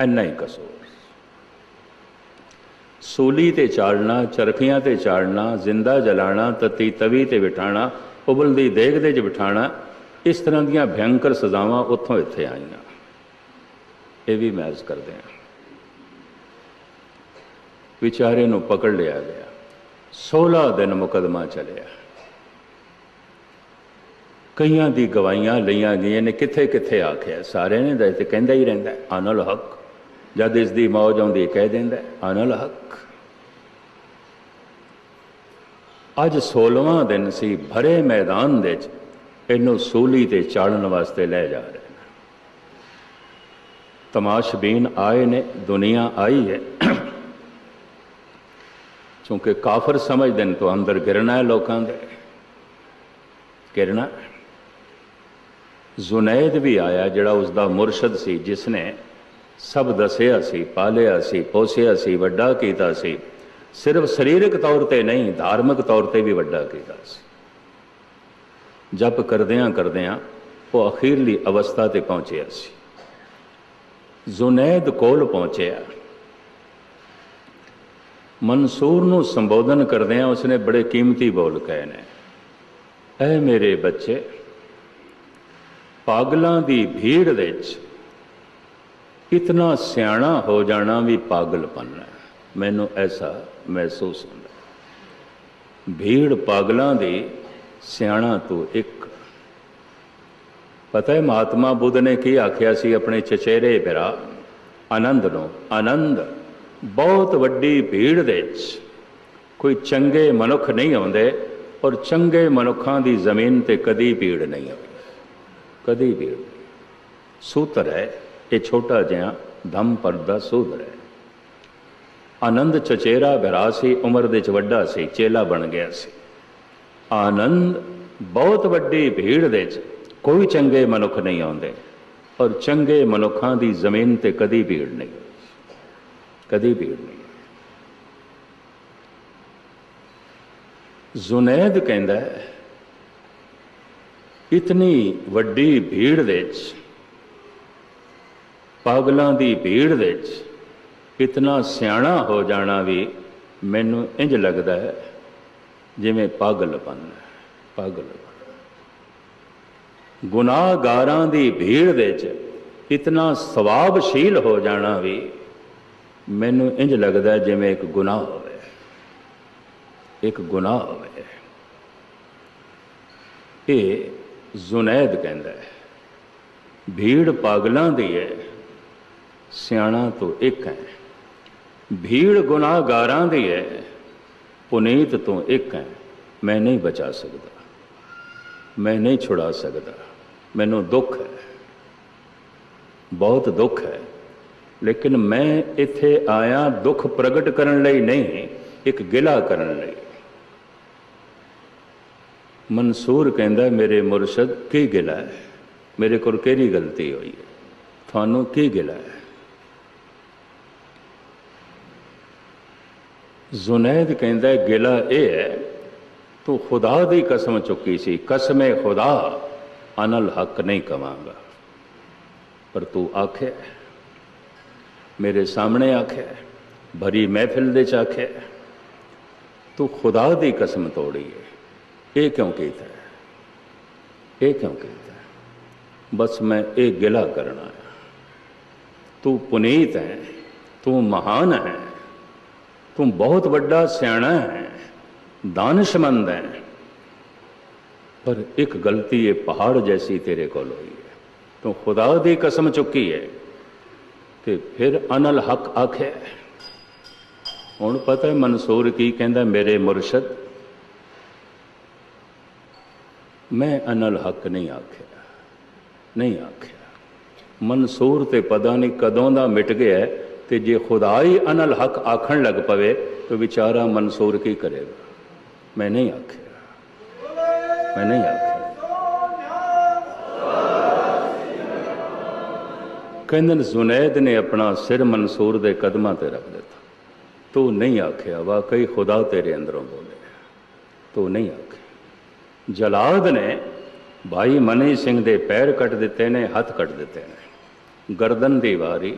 ਇੰਨਾ ਹੀ ਕਸੂਰ। ਸੂਲੀ ਤੇ ਚਾੜਨਾ, ਚਰਖੀਆਂ ਤੇ ਚਾੜਨਾ, ਜ਼ਿੰਦਾ ਜਲਾਣਾ, ਤਤੀ ਤਵੀ ਤੇ ਬਿਠਾਣਾ, ਉਬਲਦੀ ਦੇਗ ਦੇ ਚ ਬਿਠਾਣਾ, ਇਸ ਤਰ੍ਹਾਂ ਦੀਆਂ ਭਿਆਨਕ ਸਜ਼ਾਵਾਂ ਉੱਥੋਂ ਇੱਥੇ ਆਈਆਂ। ਇਹ ਵੀ ਮੈਜ਼ ਕਰਦੇ ਹਾਂ। ਵਿਚਾਰੇ ਨੂੰ ਪਕੜ ਲਿਆ ਗਿਆ। 16 ਦਿਨ ਮੁਕਦਮਾ ਚੱਲਿਆ। ਕਈਆਂ ਦੀ ਗਵਾਹੀਆਂ ਲਈਆਂ ਗਈਆਂ ਨੇ ਕਿੱਥੇ ਕਿੱਥੇ ਆਖਿਆ? ਸਾਰੇ ਨੇ ਦਾ ਤੇ ਕਹਿੰਦਾ ਹੀ ਰਹਿੰਦਾ ਅਨਲ ਹਕ। ਜਦ ਇਸ ਦੀ ਮੌਜ ਆਉਂਦੀ ਕਹਿ ਦਿੰਦਾ ਅਨਲ ਹਕ। ਅੱਜ 16ਵਾਂ ਦਿਨ ਸੀ, ਭਰੇ ਮੈਦਾਨ ਦੇ ਵਿੱਚ ਇਹਨੂੰ ਸੂਲੀ ਤੇ ਚਾੜਨ ਵਾਸਤੇ ਲੈ ਜਾ ਰਹੇ ਨੇ। ਤਮਾਸ਼ਬੀਨ ਆਏ ਨੇ, ਦੁਨੀਆ ਆਈ ਹੈ। ਕਿਉਂਕਿ ਕਾਫਰ ਸਮਝਦੇ ਨੇ ਤੋਂ ਅੰਦਰ ਗਿਰਨਾ ਹੈ ਲੋਕਾਂ ਦੇ। ਗਿਰਨਾ ਜ਼ੁਨੈਦ ਵੀ ਆਇਆ ਜਿਹੜਾ ਉਸ ਦਾ ਮੁਰਸ਼ਦ ਸੀ ਜਿਸ ਨੇ ਸਭ ਦੱਸਿਆ ਸੀ, ਪਾਲਿਆ ਸੀ, ਪੋਸਿਆ ਸੀ, ਵੱਡਾ ਕੀਤਾ ਸੀ। ਸਿਰਫ ਸਰੀਰਕ ਤੌਰ ਤੇ ਨਹੀਂ, ਧਾਰਮਿਕ ਤੌਰ ਤੇ ਵੀ ਵੱਡਾ ਕੀਤਾ ਸੀ। ਜਪ ਕਰਦਿਆਂ ਕਰਦਿਆਂ ਉਹ ਅਖੀਰਲੀ ਅਵਸਥਾ ਤੇ ਪਹੁੰਚਿਆ ਸੀ। ਜ਼ੁਨੈਦ ਕੋਲ ਪਹੁੰਚਿਆ। ਮਨਸੂਰ ਨੂੰ ਸੰਬੋਧਨ ਕਰਦਿਆਂ ਉਸਨੇ ਬੜੇ ਕੀਮਤੀ ਬੋਲ ਕਹੇ ਨੇ। ਐ ਮੇਰੇ ਬੱਚੇ, ਪਾਗਲਾਂ ਦੀ ਭੀੜ ਵਿੱਚ ਇਤਨਾ ਸਿਆਣਾ ਹੋ ਜਾਣਾ ਵੀ ਪਾਗਲਪਨ ਹੈ। ਮੈਨੂੰ ਐਸਾ ਮਹਿਸੂਸ ਹੁੰਦਾ ਭੀੜ ਪਾਗਲਾਂ ਦੀ, ਸਿਆਣਾ ਤੋਂ ਇੱਕ। ਪਤਾ ਹੈ, ਮਹਾਤਮਾ ਬੁੱਧ ਨੇ ਕੀ ਆਖਿਆ ਸੀ ਆਪਣੇ ਚਚੇਰੇ ਭਰਾ ਆਨੰਦ ਨੂੰ, ਆਨੰਦ। ਬਹੁਤ ਵੱਡੀ ਭੀੜ ਦੇ ਵਿੱਚ ਕੋਈ ਚੰਗੇ ਮਨੁੱਖ ਨਹੀਂ ਆਉਂਦੇ ਔਰ ਚੰਗੇ ਮਨੁੱਖਾਂ ਦੀ ਜ਼ਮੀਨ ਤੇ ਕਦੀ ਭੀੜ ਨਹੀਂ ਆਉਂਦੀ। ਕਦੀ ਭੀੜ ਸੂਤਰ ਹੈ, ਇਹ ਛੋਟਾ ਜਿਹਾ ਧੰਮ ਪਰਦਾ ਸੂਤਰ ਹੈ। ਆਨੰਦ ਚਚੇਰਾ ਭਰਾ ਸੀ ਉਮਰ ਦੇ ਚ ਵੱਡਾ ਸੀ, ਚੇਲਾ ਬਣ ਗਿਆ ਸੀ। ਆਨੰਦ ਬਹੁਤ ਵੱਡੀ ਭੀੜ ਦੇ ਚ ਕੋਈ ਚੰਗੇ ਮਨੁੱਖ ਨਹੀਂ ਆਉਂਦੇ ਔਰ ਚੰਗੇ ਮਨੁੱਖਾਂ ਦੀ ਜ਼ਮੀਨ ਤੇ ਕਦੀ ਭੀੜ ਨਹੀਂ। ਕਦੀ ਭੀੜ ਨਹੀਂ ਜ਼ੁਨੈਦ ਕਹਿੰਦਾ ਇਤਨੀ ਵੱਡੀ ਭੀੜ ਦੇ ਵਿੱਚ, ਪਾਗਲਾਂ ਦੀ ਭੀੜ ਦੇ ਵਿੱਚ, ਇਤਨਾ ਸਿਆਣਾ ਹੋ ਜਾਣਾ ਵੀ ਮੈਨੂੰ ਇੰਜ ਲੱਗਦਾ ਹੈ ਜਿਵੇਂ ਪਾਗਲਪਨ ਹੈ ਪਾਗਲਪਨ ਗੁਨਾਹਗਾਰਾਂ ਦੀ ਭੀੜ ਦੇ ਵਿੱਚ ਇਤਨਾ ਸਵਾਬਸ਼ੀਲ ਹੋ ਜਾਣਾ ਵੀ ਮੈਨੂੰ ਇੰਜ ਲੱਗਦਾ ਜਿਵੇਂ ਇੱਕ ਗੁਨਾਹ ਹੋਵੇ। ਇੱਕ ਗੁਨਾਹ ਹੋਵੇ। ਇਹ ਜ਼ੁਨੈਦ ਕਹਿੰਦਾ ਹੈ। ਭੀੜ ਪਾਗਲਾਂ ਦੀ ਹੈ। ਸਿਆਣਾ ਤੋਂ ਇੱਕ ਹੈ। ਭੀੜ ਗੁਨਾਹਗਾਰਾਂ ਦੀ ਹੈ। ਪੁਨੀਤ ਤੋਂ ਇੱਕ ਹੈ। ਮੈਂ ਨਹੀਂ ਬਚਾ ਸਕਦਾ। ਮੈਂ ਨਹੀਂ ਛੁਡਾ ਸਕਦਾ। ਮੈਨੂੰ ਦੁੱਖ ਹੈ। ਬਹੁਤ ਦੁੱਖ ਹੈ। ਲੇਕਿਨ ਮੈਂ ਇੱਥੇ ਆਇਆ ਦੁੱਖ ਪ੍ਰਗਟ ਕਰਨ ਲਈ ਨਹੀਂ, ਇੱਕ ਗਿਲਾ ਕਰਨ ਲਈ। ਮਨਸੂਰ ਕਹਿੰਦਾ, ਮੇਰੇ ਮੁਰਸ਼ਦ, ਕੀ ਗਿਲਾ ਹੈ? ਮੇਰੇ ਕੋਲ ਕਿਹੜੀ ਗਲਤੀ ਹੋਈ ਹੈ? ਤੁਹਾਨੂੰ ਕੀ ਗਿਲਾ ਹੈ? ਜ਼ੁਨੈਦ ਕਹਿੰਦਾ, ਗਿਲਾ ਇਹ ਹੈ, ਤੂੰ ਖੁਦਾ ਦੀ ਕਸਮ ਚੁੱਕੀ ਸੀ। ਕਸਮੇ ਖੁਦਾ, ਅਨਲ ਹੱਕ ਨਹੀਂ ਕਵਾਂਗਾ। ਪਰ ਤੂੰ ਆਖਿਆ ਮੇਰੇ ਸਾਹਮਣੇ ਆਖਿਆ ਭਰੀ ਮਹਿਫਿਲ ਦੇ ਚ ਆਖਿਆ ਤੂੰ ਖੁਦਾ ਦੀ ਕਸਮ ਤੋੜੀ ਹੈ ਇਹ ਕਿਉਂ ਕੀਤਾ ਇਹ ਕਿਉਂ ਕੀਤਾ ਬਸ ਮੈਂ ਇਹ ਗਿਲਾ ਕਰਨ ਆਇਆ ਤੂੰ ਪੁਨੀਤ ਹੈ ਤੂੰ ਮਹਾਨ ਹੈ ਤੂੰ ਬਹੁਤ ਵੱਡਾ ਸਿਆਣਾ ਹੈ ਦਾਨਿਸ਼ਮੰਦ ਹੈ ਪਰ ਇੱਕ ਗਲਤੀ ਇਹ ਪਹਾੜ ਜੈਸੀ ਤੇਰੇ ਕੋਲ ਹੋਈ ਹੈ ਤੂੰ ਖੁਦਾ ਦੀ ਕਸਮ ਚੁੱਕੀ ਹੈ ਤੇ ਫਿਰ ਅਨਲ ਹਕ ਆਖਿਆ। ਹੁਣ ਪਤਾ ਹੈ ਮਨਸੂਰ ਕੀ ਕਹਿੰਦਾ ਮੇਰੇ ਮੁਰਸ਼ਦ? ਮੈਂ ਅਨਲ ਹਕ ਨਹੀਂ ਆਖਿਆ। ਨਹੀਂ ਆਖਿਆ। ਮਨਸੂਰ ਤੇ ਪਤਾ ਨਹੀਂ ਕਦੋਂ ਦਾ ਮਿਟ ਗਿਆ ਹੈ ਤੇ ਜੇ ਖੁਦਾ ਹੀ ਅਨਲ ਹਕ ਆਖਣ ਲੱਗ ਪਵੇ ਤਾਂ ਵਿਚਾਰਾ ਮਨਸੂਰ ਕੀ ਕਰੇਗਾ? ਮੈਂ ਨਹੀਂ ਆਖਿਆ। ਮੈਂ ਨਹੀਂ ਆਖਿਆ। ਕਹਿੰਦੇ ਨੇ ਜ਼ੁਨੈਦ ਨੇ ਆਪਣਾ ਸਿਰ ਮਨਸੂਰ ਦੇ ਕਦਮਾਂ ਤੇ ਰੱਖ ਦਿੱਤਾ। ਤੂੰ ਨਹੀਂ ਆਖਿਆ ਵਾਕਈ ਖੁਦਾ ਤੇਰੇ ਅੰਦਰੋਂ ਬੋਲੇ ਤੂੰ ਨਹੀਂ ਆਖਿਆ। ਜਲਾਦ ਨੇ ਭਾਈ ਮਨੀ ਸਿੰਘ ਦੇ ਪੈਰ ਕੱਟ ਦਿੱਤੇ ਨੇ, ਹੱਥ ਕੱਟ ਦਿੱਤੇ ਨੇ। ਗਰਦਨ ਦੀ ਵਾਰੀ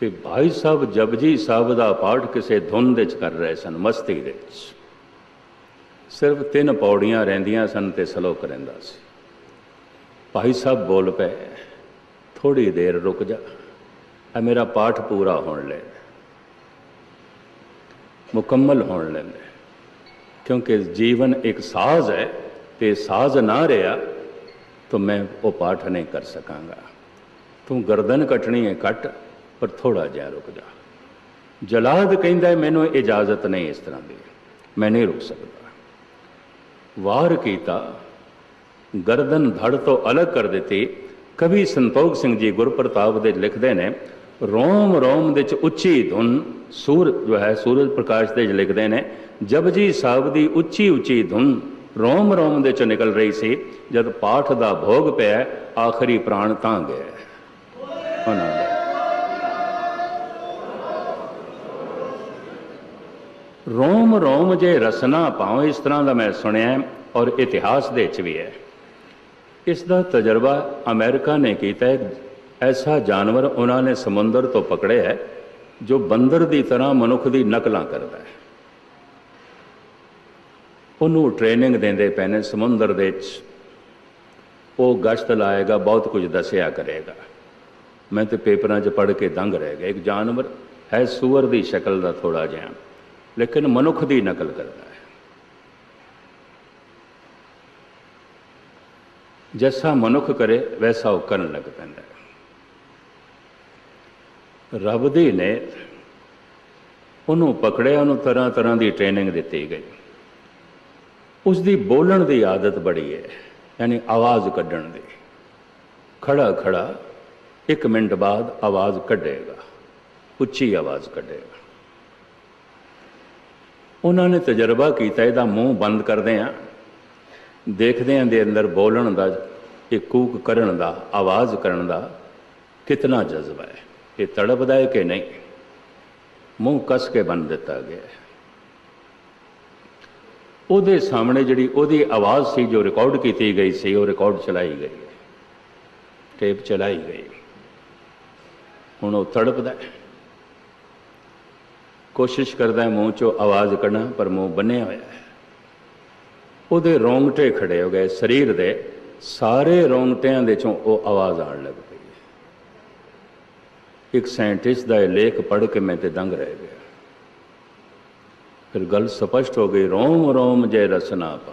ਤੇ ਭਾਈ ਸਾਹਿਬ ਜਪਜੀ ਸਾਹਿਬ ਦਾ ਪਾਠ ਕਿਸੇ ਧੁਨ ਦੇ ਚ ਕਰ ਰਹੇ ਸਨ, ਮਸਤੀ ਦੇ ਵਿੱਚ। ਸਿਰਫ ਤਿੰਨ ਪੌੜੀਆਂ ਰਹਿੰਦੀਆਂ ਸਨ ਤੇ ਸਲੋਕ ਰਹਿੰਦਾ ਸੀ। ਭਾਈ ਸਾਹਿਬ ਬੋਲ ਪਏ ਥੋੜੀ ਦੇਰ ਰੁਕ ਜਾ। ਆ ਮੇਰਾ ਪਾਠ ਪੂਰਾ ਹੋਣ ਲੈ ਮੁਕੰਮਲ ਹੋਣ ਲੈ ਕਿਉਂਕਿ ਜੀਵਨ ਇੱਕ ਸਾਜ਼ ਹੈ ਤੇ ਸਾਜ਼ ਨਾ ਰਿਹਾ ਤਾਂ ਮੈਂ ਉਹ ਪਾਠ ਨਹੀਂ ਕਰ ਸਕਾਂਗਾ। ਤੂੰ ਗਰਦਨ ਕੱਟਣੀ ਹੈ ਕੱਟ, ਪਰ ਥੋੜਾ ਜਿਹਾ ਰੁਕ ਜਾ। ਜਲਾਦ ਕਹਿੰਦਾ ਮੈਨੂੰ ਇਜਾਜ਼ਤ ਨਹੀਂ ਇਸ ਤਰ੍ਹਾਂ ਦੀ। ਮੈਂ ਨਹੀਂ ਰੁਕ ਸਕਦਾ। ਵਾਰ ਕੀਤਾ, ਗਰਦਨ ਧੜ ਤੋਂ ਅਲੱਗ ਕਰ ਦਿੱਤੀ ਕਵੀ ਸੰਤੋਖ ਸਿੰਘ ਜੀ ਗੁਰਪ੍ਰਤਾਪ ਦੇ ਲਿਖਦੇ ਨੇ, ਰੋਮ ਰੋਮ ਦੇ ਚ ਉੱਚੀ ਧੁਨ, ਸੂਰ ਜੋ ਹੈ, ਸੂਰਜ ਪ੍ਰਕਾਸ਼ ਦੇ ਲਿਖਦੇ ਨੇ ਜਪਜੀ ਸਾਹਿਬ ਦੀ ਉੱਚੀ ਉੱਚੀ ਧੁਨ, ਰੋਮ ਰੋਮ ਦੇ ਚ ਨਿਕਲ ਰਹੀ ਸੀ, ਜਦ ਪਾਠ ਦਾ ਭੋਗ ਪਿਆ, ਆਖਰੀ ਪ੍ਰਾਣ ਤਾਂ ਗਿਆ ਉਹਨਾਂ ਦਾ। ਰੋਮ ਰੋਮ ਜੇ ਰਸਨਾ ਪਾਉ, ਇਸ ਤਰ੍ਹਾਂ ਦਾ ਮੈਂ ਸੁਣਿਆ ਔਰ ਇਤਿਹਾਸ ਦੇ ਵਿੱਚ ਵੀ ਹੈ। ਇਸ ਦਾ ਤਜਰਬਾ ਅਮਰੀਕਾ ਨੇ ਕੀਤਾ ਹੈ। ਐਸਾ ਜਾਨਵਰ ਉਹਨਾਂ ਨੇ ਸਮੁੰਦਰ ਤੋਂ ਪਕੜਿਆ ਹੈ, ਜੋ ਬੰਦਰ ਦੀ ਤਰ੍ਹਾਂ ਮਨੁੱਖ ਦੀ ਨਕਲਾਂ ਕਰਦਾ ਹੈ। ਉਹਨੂੰ ਟ੍ਰੇਨਿੰਗ ਦਿੰਦੇ ਪਏ ਨੇ ਸਮੁੰਦਰ ਦੇ ਵਿੱਚ। ਉਹ ਗਸ਼ਤ ਲਾਏਗਾ, ਬਹੁਤ ਕੁਝ ਦੱਸਿਆ ਕਰੇਗਾ। ਮੈਂ ਤੇ ਪੇਪਰਾਂ 'ਚ ਪੜ੍ਹ ਕੇ ਦੰਗ ਰਹਿ ਗਿਆ। ਇੱਕ ਜਾਨਵਰ ਹੈ, ਸੂਅਰ ਦੀ ਸ਼ਕਲ ਦਾ ਥੋੜਾ ਜਿਹਾ। ਲੇਕਿਨ ਮਨੁੱਖ ਦੀ ਨਕਲ ਕਰਦਾ ਜੈਸਾ ਮਨੁੱਖ ਕਰੇ ਵੈਸਾ ਉਹ ਕਰਨ ਲੱਗ ਪੈਂਦਾ ਰੱਬ ਦੀ ਨੇ ਉਹਨੂੰ ਪਕੜਿਆ ਉਹਨੂੰ ਤਰ੍ਹਾਂ ਤਰ੍ਹਾਂ ਦੀ ਟ੍ਰੇਨਿੰਗ ਦਿੱਤੀ ਗਈ ਉਸ ਦੀ ਬੋਲਣ ਦੀ ਆਦਤ ਬੜੀ ਹੈ ਯਾਨੀ ਆਵਾਜ਼ ਕੱਢਣ ਦੀ ਖੜਾ ਖੜਾ ਇੱਕ ਮਿੰਟ ਬਾਅਦ ਆਵਾਜ਼ ਕੱਢੇਗਾ ਉੱਚੀ ਆਵਾਜ਼ ਕੱਢੇਗਾ ਉਹਨਾਂ ਨੇ ਤਜਰਬਾ ਕੀਤਾ ਇਹਦਾ ਮੂੰਹ ਬੰਦ ਕਰਦੇ ਆ ਦੇਖਦਿਆਂ ਦੇ ਅੰਦਰ ਬੋਲਣ ਦਾ, ਇਹ ਕੂਕ ਕਰਨ ਦਾ, ਆਵਾਜ਼ ਕਰਨ ਦਾ ਕਿਤਨਾ ਜਜ਼ਬਾ ਹੈ। ਇਹ ਤੜਪਦਾ ਹੈ ਕਿ ਨਹੀਂ? ਮੂੰਹ ਕੱਸ ਕੇ ਬੰਨ ਦਿੱਤਾ ਗਿਆ ਹੈ। ਉਹਦੇ ਸਾਹਮਣੇ ਜਿਹੜੀ ਉਹਦੀ ਆਵਾਜ਼ ਸੀ ਜੋ ਰਿਕਾਰਡ ਕੀਤੀ ਗਈ ਸੀ, ਉਹ ਰਿਕਾਰਡ ਚਲਾਈ ਗਈ ਟੇਪ ਚਲਾਈ ਗਈ। ਹੁਣ ਉਹ ਤੜਪਦਾ ਹੈ। ਕੋਸ਼ਿਸ਼ ਕਰਦਾ ਹੈ ਮੂੰਹ ਚੋਂ ਆਵਾਜ਼ ਕੱਢਣਾ ਪਰ ਮੂੰਹ ਬੰਨਿਆ ਹੋਇਆ ਹੈ। ਉਹਦੇ ਰੋਂਗਟੇ ਖੜੇ ਹੋ ਗਏ, ਸਰੀਰ ਦੇ ਸਾਰੇ ਰੋਂਗਟਿਆਂ ਦੇ ਚੋਂ ਉਹ ਆਵਾਜ਼ ਆਉਣ ਲੱਗ ਪਈ ਇੱਕ ਸਾਇੰਟਿਸਟ ਦਾ ਇਹ ਲੇਖ ਪੜ੍ਹ ਕੇ ਮੈਂ ਤੇ ਦੰਗ ਰਹਿ ਗਿਆ। ਫਿਰ ਗੱਲ ਸਪਸ਼ਟ ਹੋ ਗਈ, ਰੋਮ ਰੋਮ ਜੈ ਰਸਨਾ ਪਾ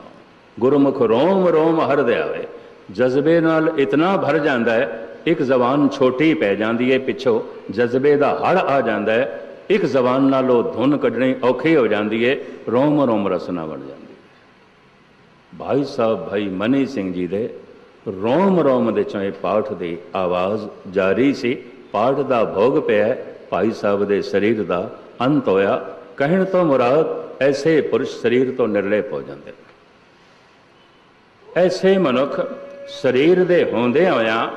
ਗੁਰਮੁਖ ਰੋਮ ਰੋਮ ਹਰ ਦਿਆਵੇ। ਜਜ਼ਬੇ ਨਾਲ ਇਤਨਾ ਭਰ ਜਾਂਦਾ ਹੈ, ਇੱਕ ਜ਼ਬਾਨ ਛੋਟੀ ਪੈ ਜਾਂਦੀ ਹੈ ਪਿੱਛੋਂ, ਜਜ਼ਬੇ ਦਾ ਹੜ ਆ ਜਾਂਦਾ ਹੈ, ਇੱਕ ਜ਼ਬਾਨ ਨਾਲ ਉਹ ਧੁਨ ਕੱਢਣੀ ਔਖੀ ਹੋ ਜਾਂਦੀ ਹੈ, ਰੋਮ ਰੋਮ ਰਸਨਾ ਬਣ ਜਾਂਦਾ ਭਾਈ ਸਾਹਿਬ, ਭਾਈ ਮਨੀ ਸਿੰਘ ਜੀ ਦੇ ਰੋਮ ਰੋਮ ਦੇ ਚੋਂ ਇਹ ਪਾਠ ਦੀ ਆਵਾਜ਼ ਜਾਰੀ ਸੀ। ਪਾਠ ਦਾ ਭੋਗ ਪਿਆ, ਭਾਈ ਸਾਹਿਬ ਦੇ ਸਰੀਰ ਦਾ ਅੰਤ ਹੋਇਆ। ਕਹਿਣ ਤੋਂ ਮੁਰਾਦ, ਐਸੇ ਪੁਰਸ਼ ਸਰੀਰ ਤੋਂ ਨਿਰਲੇਪ ਹੋ ਜਾਂਦੇ। ਐਸੇ ਮਨੁੱਖ ਸਰੀਰ ਦੇ ਹੁੰਦੇ ਹੋਇਆਂ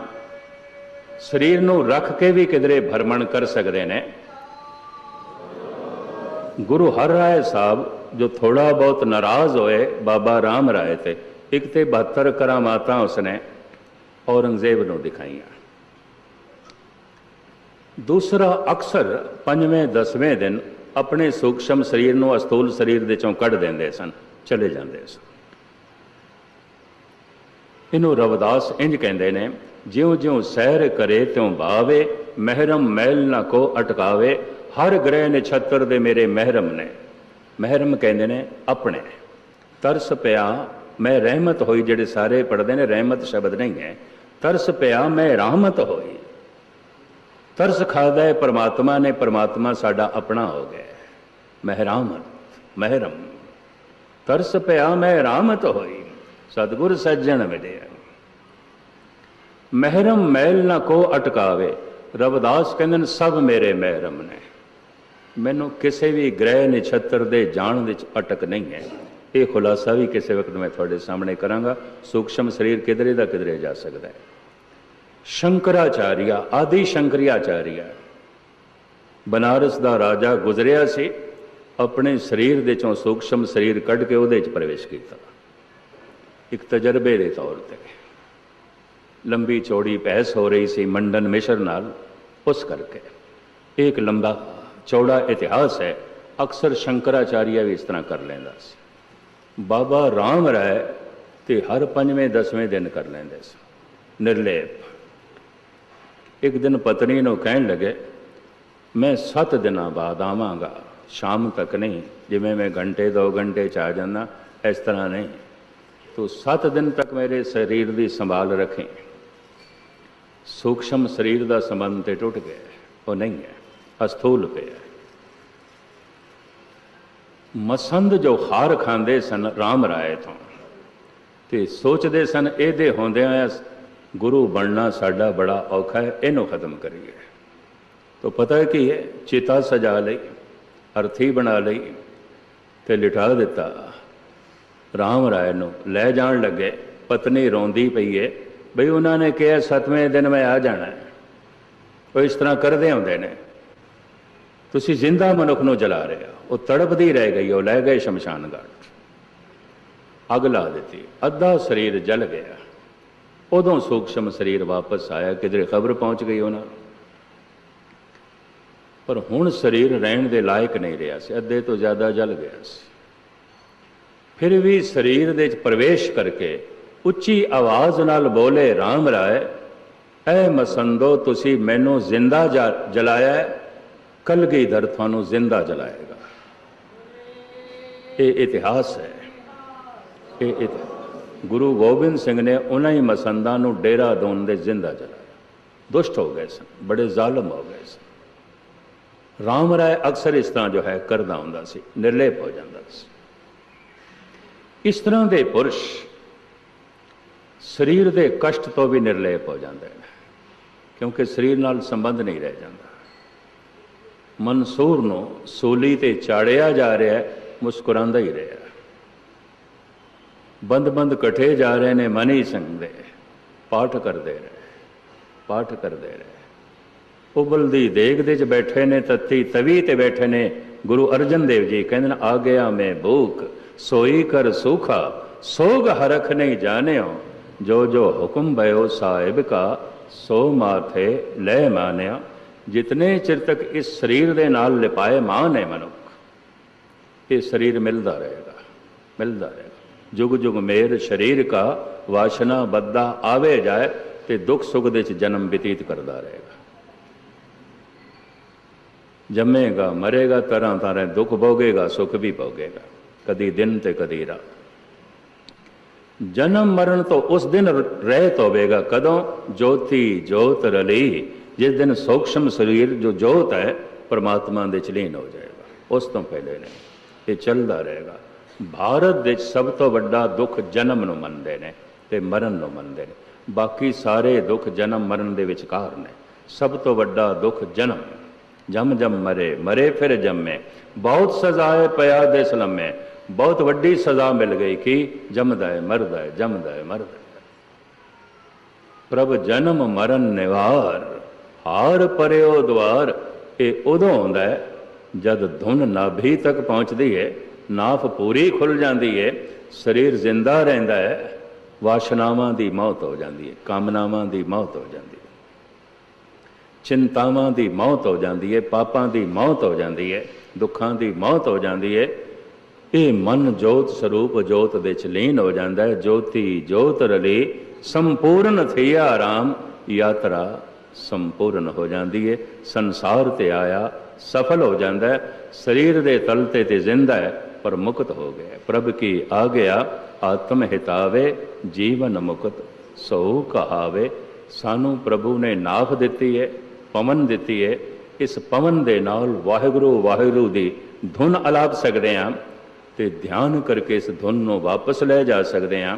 ਸਰੀਰ ਨੂੰ ਰੱਖ ਕੇ ਵੀ ਕਿਧਰੇ ਭਰਮਣ ਕਰ ਸਕਦੇ ਨੇ। ਗੁਰੂ ਹਰ ਰਾਏ ਸਾਹਿਬ ਜੋ ਥੋੜਾ ਬਹੁਤ ਨਾਰਾਜ਼ ਹੋਏ ਬਾਬਾ ਰਾਮ ਰਾਏ ਤੇ, ਇੱਕ ਤੇ 72 ਕਰਾਮਾਤਾਂ ਉਸਨੇ ਔਰੰਗਜ਼ੇਬ ਨੂੰ ਦਿਖਾਈਆਂ। ਦੂਸਰਾ, ਅਕਸਰ ਪੰਜਵੇਂ, ਦਸਵੇਂ ਦਿਨ ਆਪਣੇ ਸੂਖਸ਼ਮ ਸਰੀਰ ਨੂੰ ਅਸਤੂਲ ਸਰੀਰ ਦੇ ਚੋਂ ਕੱਢ ਦਿੰਦੇ ਸਨ, ਚਲੇ ਜਾਂਦੇ ਸਨ। ਇਹਨੂੰ ਰਵਦਾਸ ਇੰਜ ਕਹਿੰਦੇ ਨੇ, ਜਿਉਂ-ਜਿਉਂ ਸਹਿਰ ਕਰੇ ਤਿਉਂ ਭਾਵੇ ਮਹਿਰਮ ਮੈਲ ਨਾ ਕੋ ਅਟਕਾਵੇ, ਹਰ ਗ੍ਰਹਿ ਨਛੱਤਰ ਦੇ ਮੇਰੇ ਮਹਿਰਮ ਨੇ। ਮਹਿਰਮ ਕਹਿੰਦੇ ਨੇ ਆਪਣੇ। ਤਰਸ ਪਿਆ, ਮੈਂ ਰਹਿਮਤ ਹੋਈ, ਜਿਹੜੇ ਸਾਰੇ ਪੜਦੇ ਨੇ, ਰਹਿਮਤ ਸ਼ਬਦ ਨਹੀਂ ਹੈ। ਤਰਸ ਪਿਆ, ਮੈਂ ਰਹਿਮਤ ਹੋਈ। ਤਰਸ ਖਾਦਾ ਹੈ, ਪਰਮਾਤਮਾ ਨੇ, ਪਰਮਾਤਮਾ ਸਾਡਾ ਆਪਣਾ ਹੋ ਗਿਆ ਮਹਿਰਾਮਤ ਮਹਿਰਮ। ਤਰਸ ਪਿਆ, ਮੈਂ ਰਾਮਤ ਹੋਈ। ਸਤਿਗੁਰ ਸੱਜਣ ਮਿਲਿਆ ਮਹਿਰਮ ਮੈਲ ਨਾ ਕੋ ਅਟਕਾਵੇ। ਰਵਦਾਸ ਕਹਿੰਦੇ ਨੇ, ਸਭ ਮੇਰੇ ਮਹਿਰਮ ਨੇ। ਮੈਨੂੰ ਕਿਸੇ ਵੀ ਗ੍ਰਹਿ ਨਛੱਤਰ ਦੇ ਜਾਣ ਵਿੱਚ ਅਟਕ ਨਹੀਂ ਹੈ। ਇਹ ਖੁਲਾਸਾ ਵੀ ਕਿਸੇ ਵਕਤ ਮੈਂ ਤੁਹਾਡੇ ਸਾਹਮਣੇ ਕਰਾਂਗਾ। ਸੂਖਸ਼ਮ ਸਰੀਰ ਕਿਧਰੇ ਦਾ ਕਿਧਰੇ ਜਾ ਸਕਦਾ ਹੈ। ਸ਼ੰਕਰਾਚਾਰੀਆ, ਆਦਿ ਸ਼ੰਕਰਿਆਚਾਰੀਆ। ਬਨਾਰਸ ਦਾ ਰਾਜਾ ਗੁਜ਼ਰਿਆ ਸੀ, ਆਪਣੇ ਸਰੀਰ ਦੇ ਚੋਂ ਸੂਖਸ਼ਮ ਸਰੀਰ ਕੱਢ ਕੇ ਉਹਦੇ 'ਚ ਪ੍ਰਵੇਸ਼ ਕੀਤਾ। ਇੱਕ ਤਜਰਬੇ ਦੇ ਤੌਰ ਤੇ। ਲੰਬੀ ਚੌੜੀ ਬਹਿਸ ਹੋ ਰਹੀ ਸੀ ਮੰਡਨ ਮਿਸ਼ਰ ਨਾਲ, ਉਸ ਕਰਕੇ। ਇਹ ਇੱਕ ਲੰਬਾ ਚੌੜਾ ਇਤਿਹਾਸ ਹੈ, ਅਕਸਰ ਸ਼ੰਕਰਾਚਾਰੀਆ ਵੀ ਇਸ ਤਰ੍ਹਾਂ ਕਰ ਲੈਂਦਾ ਸੀ। ਬਾਬਾ ਰਾਮ ਰਾਏ ਤੇ ਹਰ ਪੰਜਵੇਂ, ਦਸਵੇਂ ਦਿਨ ਕਰ ਲੈਂਦੇ ਸੀ। ਨਿਰਲੇਪ। ਇੱਕ ਦਿਨ ਪਤਨੀ ਨੂੰ ਕਹਿਣ ਲੱਗੇ, ਮੈਂ 7 ਦਿਨਾਂ ਬਾਅਦ ਆਵਾਂਗਾ, ਸ਼ਾਮ ਤੱਕ ਨਹੀਂ, ਜਿਵੇਂ ਮੈਂ ਘੰਟੇ 2 ਘੰਟੇ ਚ ਆ ਜਾਂਦਾ, ਇਸ ਤਰ੍ਹਾਂ ਨਹੀਂ। ਤੂੰ 7 ਦਿਨ ਤੱਕ ਮੇਰੇ ਸਰੀਰ ਦੀ ਸੰਭਾਲ ਰੱਖੇ। ਸੂਖਸ਼ਮ ਸਰੀਰ ਦਾ ਸੰਬੰਧ ਤੇ ਟੁੱਟ ਗਿਆ, ਉਹ ਨਹੀਂ ਹੈ। ਅਸਥੂਲ ਪਿਆ। ਮਸੰਦ ਜੋ ਹਾਰ ਖਾਂਦੇ ਸਨ RAM ਰਾਏ ਤੋਂ, ਤੇ ਸੋਚਦੇ ਸਨ ਇਹਦੇ ਹੁੰਦਿਆਂ ਗੁਰੂ ਬਣਨਾ ਸਾਡਾ ਬੜਾ ਔਖਾ ਹੈ, ਇਹਨੂੰ ਖਤਮ ਕਰੀਏ। ਤਾਂ ਪਤਾ ਹੈ ਕੀ ਹੈ, ਚਿਤਾ ਸਜਾ ਲਈ, ਅਰਥੀ ਬਣਾ ਲਈ ਤੇ ਲਿਟਾ ਦਿੱਤਾ। ਰਾਮ ਰਾਏ ਨੂੰ ਲੈ ਜਾਣ ਲੱਗੇ, ਪਤਨੀ ਰੋਂਦੀ ਪਈ ਏ, ਬਈ ਉਹਨਾਂ ਨੇ ਕਿਹਾ, ਸਤਵੇਂ ਦਿਨ ਮੈਂ ਆ ਜਾਣਾ। ਉਹ ਇਸ ਤਰ੍ਹਾਂ ਕਰਦੇ ਹੁੰਦੇ ਨੇ। ਤੁਸੀਂ ਜ਼ਿੰਦਾ ਮਨੁੱਖ ਨੂੰ ਜਲਾ ਰਹੇ ਹੋ। ਉਹ ਤੜਪਦੀ ਰਹਿ ਗਈ, ਉਹ ਲੈ ਗਏ ਸ਼ਮਸ਼ਾਨ ਘਾਟ। ਅੱਗ ਲਾ ਦਿੱਤੀ। ਅੱਧਾ ਸਰੀਰ ਜਲ ਗਿਆ। ਉਦੋਂ ਸੂਖਸ਼ਮ ਸਰੀਰ ਵਾਪਸ ਆਇਆ। ਕਿਧਰੇ ਖਬਰ ਪਹੁੰਚ ਗਈ ਉਹਨਾਂ ਨੂੰ? ਪਰ ਹੁਣ ਸਰੀਰ ਰਹਿਣ ਦੇ ਲਾਇਕ ਨਹੀਂ ਰਿਹਾ ਸੀ। ਅੱਧੇ ਤੋਂ ਜ਼ਿਆਦਾ ਜਲ ਗਿਆ ਸੀ। ਫਿਰ ਵੀ ਸਰੀਰ ਦੇ ਵਿੱਚ ਪ੍ਰਵੇਸ਼ ਕਰਕੇ ਉੱਚੀ ਆਵਾਜ਼ ਨਾਲ ਬੋਲੇ RAM ਰਾਏ, ਐ ਮਸੰਦੋ, ਤੁਸੀਂ ਮੈਨੂੰ ਜ਼ਿੰਦਾ ਜਾ- ਜਲਾਇਆ ਹੈ, ਕਲਗੀਧਰ ਤੁਹਾਨੂੰ ਜ਼ਿੰਦਾ ਜਲਾਏਗਾ ਇਹ ਇਤਿਹਾਸ ਹੈ ਇਹ ਇਤ- ਗੁਰੂ ਗੋਬਿੰਦ ਸਿੰਘ ਨੇ ਉਹਨਾਂ ਹੀ ਮਸੰਦਾਂ ਨੂੰ ਡੇਰਾ ਦੋਨ ਦੇ ਜ਼ਿੰਦਾ ਜਲਾਇਆ ਦੁਸ਼ਟ ਹੋ ਗਏ ਸਨ ਬੜੇ ਜ਼ਾਲਮ ਹੋ ਗਏ ਸਨ ਰਾਮ ਰਾਏ ਅਕਸਰ ਇਸ ਤਰ੍ਹਾਂ ਜੋ ਹੈ ਕਰਦਾ ਹੁੰਦਾ ਸੀ ਨਿਰਲੇਪ ਹੋ ਜਾਂਦਾ ਸੀ ਇਸ ਤਰ੍ਹਾਂ ਦੇ ਪੁਰਸ਼ ਸਰੀਰ ਦੇ ਕਸ਼ਟ ਤੋਂ ਵੀ ਨਿਰਲੇਪ ਹੋ ਜਾਂਦੇ ਨੇ ਕਿਉਂਕਿ ਸਰੀਰ ਨਾਲ ਸੰਬੰਧ ਨਹੀਂ ਰਹਿ ਜਾਂਦਾ ਮਨਸੂਰ ਨੂੰ ਸੂਲੀ ਤੇ ਚਾੜਿਆ ਜਾ ਰਿਹਾ ਹੈ, ਮੁਸਕਰਾਉਂਦਾ ਹੀ ਰਿਹਾ ਬੰਦ-ਬੰਦ ਇਕੱਠੇ ਜਾ ਰਹੇ ਨੇ, ਮਨੀ ਸਿੰਘ ਦੇ ਪਾਠ ਕਰਦੇ ਰਹੇ ਪਾਠ ਕਰਦੇ ਰਹੇ ਉਬਲਦੀ ਦੇਗ ਦੇ ਚ ਬੈਠੇ ਨੇ, ਤੱਤੀ ਤਵੀ ਤੇ ਬੈਠੇ ਨੇ, ਗੁਰੂ ਅਰਜਨ ਦੇਵ ਜੀ ਕਹਿੰਦੇ ਨੇ, ਆ ਗਿਆ ਮੈਂ ਭੂਖ, ਸੋਈ ਕਰ ਸੁਖਾ, ਸੋਗ ਹਰਖ ਨਹੀਂ ਜਾਣਿਓ, ਜੋ ਜੋ ਹੁਕਮ ਭਇਓ ਸਾਹਿਬ ਕਾ, ਸੋ ਮਾਥੇ ਲੈ ਮਾਨਿਆ। ਜਿਤਨੇ ਚਿਰ ਤੱਕ ਇਸ ਸਰੀਰ ਦੇ ਨਾਲ ਲਿਪਾਏ ਮਾਨ ਹੈ ਮਨੁੱਖ ਇਹ ਸਰੀਰ ਮਿਲਦਾ ਰਹੇਗਾ ਮਿਲਦਾ ਰਹੇਗਾ ਜੁਗ ਜੁਗ ਮੇਰ ਸਰੀਰ ਕਾ ਵਾਸ਼ਨਾ ਬੱਦਾ ਆਵੇ ਜਾਏ ਤੇ ਦੁੱਖ ਸੁੱਖ ਦੇ ਚ ਜਨਮ ਬਤੀਤ ਕਰਦਾ ਰਹੇਗਾ ਜੰਮੇਗਾ ਮਰੇਗਾ ਤਰ੍ਹਾਂ ਤਰ੍ਹਾਂ ਦੁੱਖ ਭੋਗੇਗਾ ਸੁੱਖ ਵੀ ਭੋਗੇਗਾ ਕਦੀ ਦਿਨ ਤੇ ਕਦੀ ਰਾਤ ਜਨਮ ਮਰਨ ਤੋਂ ਉਸ ਦਿਨ ਰਹਿਤ ਹੋਵੇਗਾ ਕਦੋਂ ਜੋਤੀ ਜੋਤ ਰਲੀ ਜਿਸ ਦਿਨ ਸੂਖਸ਼ਮ ਸਰੀਰ ਜੋ ਜੋਤ ਹੈ, ਪਰਮਾਤਮਾ ਦੇ ਚਲੀਨ ਹੋ ਜਾਏਗਾ। ਉਸ ਤੋਂ ਪਹਿਲੇ ਨਹੀਂ ਇਹ ਚੱਲਦਾ ਰਹੇਗਾ। ਭਾਰਤ ਦੇ ਸਭ ਤੋਂ ਵੱਡਾ ਦੁੱਖ ਜਨਮ ਨੂੰ ਮੰਨਦੇ ਨੇ ਤੇ ਮਰਨ ਨੂੰ ਮੰਨਦੇ ਨੇ। ਬਾਕੀ ਸਾਰੇ ਦੁੱਖ ਜਨਮ ਮਰਨ ਦੇ ਵਿਚਕਾਰ ਨੇ। ਸਭ ਤੋਂ ਵੱਡਾ ਦੁੱਖ ਜਨਮ। ਜਮ ਜਮ ਮਰੇ ਮਰੇ ਫਿਰ ਜੰਮੇ। ਬਹੁਤ ਸਜ਼ਾਏ ਪਿਆ ਦੇ ਸਲਮੇ ਬਹੁਤ ਵੱਡੀ ਸਜ਼ਾ ਮਿਲ ਗਈ ਕਿ ਜੰਮਦਾ ਹੈ, ਮਰਦਾ ਹੈ, ਜੰਮਦਾ ਹੈ, ਮਰਦਾ ਪ੍ਰਭ ਜਨਮ ਮਰਨ ਨਿਵਾਰ। ਹਾਰ ਪਰਿਓ ਦਵਾਰ, ਇਹ ਉਦੋਂ ਆਉਂਦਾ ਹੈ ਜਦ ਧੁਨ ਨਾਭੀ ਤੱਕ ਪਹੁੰਚਦੀ ਹੈ ਨਾਫ ਪੂਰੀ ਖੁੱਲ ਜਾਂਦੀ ਹੈ, ਸਰੀਰ ਜ਼ਿੰਦਾ ਰਹਿੰਦਾ ਹੈ, ਵਾਸ਼ਨਾਵਾਂ ਦੀ ਮੌਤ ਹੋ ਜਾਂਦੀ ਹੈ, ਕਾਮਨਾਵਾਂ ਦੀ ਮੌਤ ਹੋ ਜਾਂਦੀ ਹੈ। ਚਿੰਤਾਵਾਂ ਦੀ ਮੌਤ ਹੋ ਜਾਂਦੀ ਹੈ, ਪਾਪਾਂ ਦੀ ਮੌਤ ਹੋ ਜਾਂਦੀ ਹੈ, ਦੁੱਖਾਂ ਦੀ ਮੌਤ ਹੋ ਜਾਂਦੀ ਹੈ, ਇਹ ਮਨ ਜੋਤ ਸਰੂਪ ਜੋਤ ਦੇ ਚ ਲੀਨ ਹੋ ਜਾਂਦਾ ਹੈ, ਜੋਤੀ ਜੋਤ ਰਲੀ, ਸੰਪੂਰਨ ਥਿਆ ਆਰਾਮ ਯਾਤਰਾ ਸੰਪੂਰਨ ਹੋ ਜਾਂਦੀ ਹੈ ਸੰਸਾਰ ਤੇ ਆਇਆ, ਸਫਲ ਹੋ ਜਾਂਦਾ ਸਰੀਰ ਦੇ ਤਲ ਤੇ ਤੇ ਜ਼ਿੰਦਾ ਹੈ ਪਰ ਮੁਕਤ ਹੋ ਗਿਆ ਪ੍ਰਭ ਕੀ ਆ ਗਿਆ ਆਤਮ ਹਿਤਾਵੇ, ਜੀਵਨ ਮੁਕਤ, ਸੋ ਕਹਾਵੇ, ਸਾਨੂੰ ਪ੍ਰਭੂ ਨੇ ਨਾਫ ਦਿੱਤੀ ਹੈ ਪਵਨ ਦਿੱਤੀ ਹੈ ਇਸ ਪਵਨ ਦੇ ਨਾਲ ਵਾਹਿਗੁਰੂ ਵਾਹਿਗੁਰੂ ਦੀ ਧੁਨ ਅਲਾਪ ਸਕਦੇ ਹਾਂ ਤੇ ਧਿਆਨ ਕਰਕੇ ਇਸ ਧੁਨ ਨੂੰ ਵਾਪਸ ਲੈ ਜਾ ਸਕਦੇ ਹਾਂ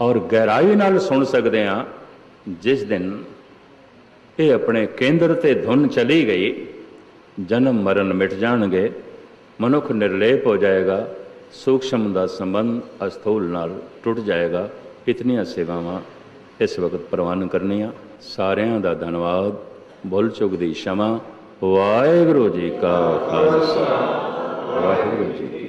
ਔਰ ਗਹਿਰਾਈ ਨਾਲ ਸੁਣ ਸਕਦੇ ਹਾਂ ਜਿਸ ਦਿਨ ਇਹ ਆਪਣੇ ਕੇਂਦਰ ਤੇ ਧੁਨ ਚਲੀ ਗਈ। ਜਨਮ ਮਰਨ ਮਿਟ ਜਾਣਗੇ। ਮਨੁੱਖ ਨਿਰਲੇਪ ਹੋ ਜਾਏਗਾ। ਸੂਖਸ਼ਮ ਦਾ ਸੰਬੰਧ ਅਸਥੂਲ ਨਾਲ ਟੁੱਟ ਜਾਏਗਾ। ਇਤਨੀਆਂ ਸੇਵਾਵਾਂ ਇਸ ਵਕਤ ਪ੍ਰਵਾਨ ਕਰਨੀਆਂ। ਸਾਰਿਆਂ ਦਾ ਧੰਨਵਾਦ। ਬੁੱਲ ਚੁੱਕ ਦੀ ਸ਼ਮਾ। ਵਾਹਿਗੁਰੂ ਜੀ ਕਾ ਖਾਲਸਾ। ਵਾਹਿਗੁਰੂ ਜੀ